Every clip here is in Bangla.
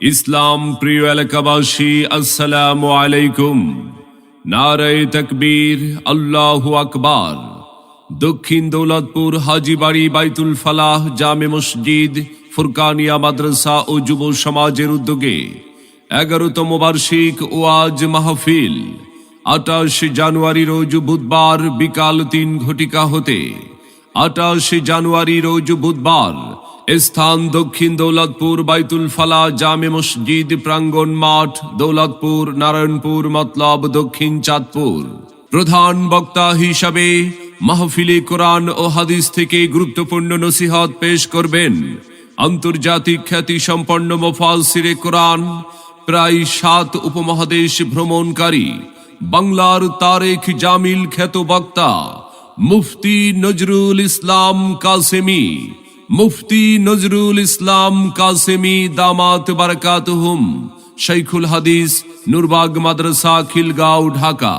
ইসলাম প্রিয় এলাকাবাসী, আসসালাম আলাইকুম। নারায় তকবীর, আল্লাহু আকবার। দক্ষিণ দৌলতপুর, হাজিবাড়ি, বাইতুল ফালাহ, জামে মসজিদ, ফুরকানিয়া মাদ্রাসা ও যুব সমাজের উদ্যোগে এগারোতম বার্ষিক ওয়াজ মাহফিল। আঠাশ জানুয়ারি রোজ বুধবার বিকাল তিন ঘটিকা হতে আঠাশ জানুয়ারি রোজ বুধবার স্থান দক্ষিণ দৌলতপুর বাইতুল ফালা জামে মসজিদ প্রাঙ্গণ মাঠ, দৌলতপুর, নারায়ণপুর, মতলব দক্ষিণ চাঁদপুর। প্রধান বক্তা হিসাবে মাহফিলে কোরআন ও হাদিস থেকে গুরুত্বপূর্ণ নসিহত পেশ করবেন। আন্তর্জাতিক খ্যাতি সম্পন্ন মোফাসিরে কোরআন, প্রায় সাত উপমহাদেশ ভ্রমণকারী, বাংলার তারেক জামিল খ্যাত বক্তা মুফতি নজরুল ইসলাম কাসেমি। মুফতি নজরুল ইসলাম কাসেমি দামাত বারাকাতুহুম শৈখুল হাদিস নুরবাগ মাদ্রাসা খিলগাঁও ঢাকা।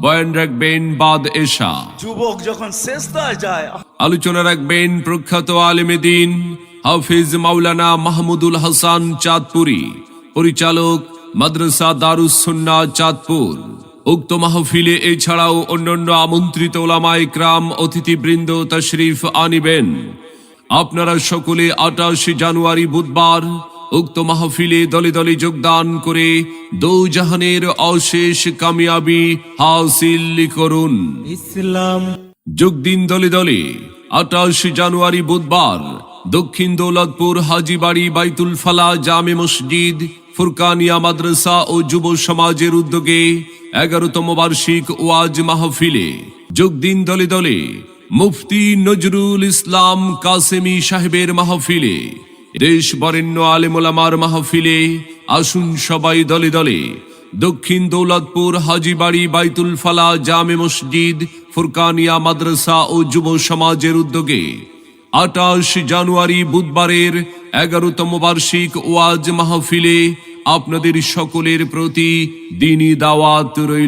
বয়ান রাখবেন বাদ এশা। যুবক যখন শেষদায় যায় আলোচনা রাখবেন প্রখ্যাত আলেমেদিন হাফিজ মাওলানা মাহমুদুল হাসান চাঁদপুরি পরিচালক মাদ্রাসা দারুসুন্না চাঁদপুর। উক্ত মাহফিলে এছাড়াও অন্যান্য আমন্ত্রিত ওলামায় ক্রাম অতিথিবৃন্দ তশরিফ আনিবেন। আপনারা সকলে আটাশ জানুয়ারি বুধবার উক্ত মাহফিলে দলে দলে যোগদান করে দৌজাহানের অশেষ কামিয়াবি হাসিল করুন। ইসলাম। যোগ দিন দলে দলে আঠাশ জানুয়ারি বুধবার দক্ষিণ দৌলতপুর হাজিবাড়ি বাইতুল ফালা জামে মসজিদ ফুরকানিয়া মাদ্রাসা ও যুব সমাজের উদ্যোগে এগারোতম বার্ষিক ওয়াজ মাহফিলে যোগ দিন দলে দলে মুফতি নজরুল ইসলাম কাসেমি সাহেবের মাহফিলে, দেশ বরেণ্য আলেমোলামার মাহফিলে আসুন সবাই দলে দলে। দক্ষিণ দৌলতপুর, হাজিবাড়ি, বাইতুল ফালা, জামে মসজিদ, ফুরকানিয়া মাদ্রাসা ও যুব সমাজের উদ্যোগে আটাশ জানুয়ারি বুধবারের এগারোতম বার্ষিক ওয়াজ মাহফিলে আপনাদের সকলের প্রতি দিনী দাওয়াত রইল।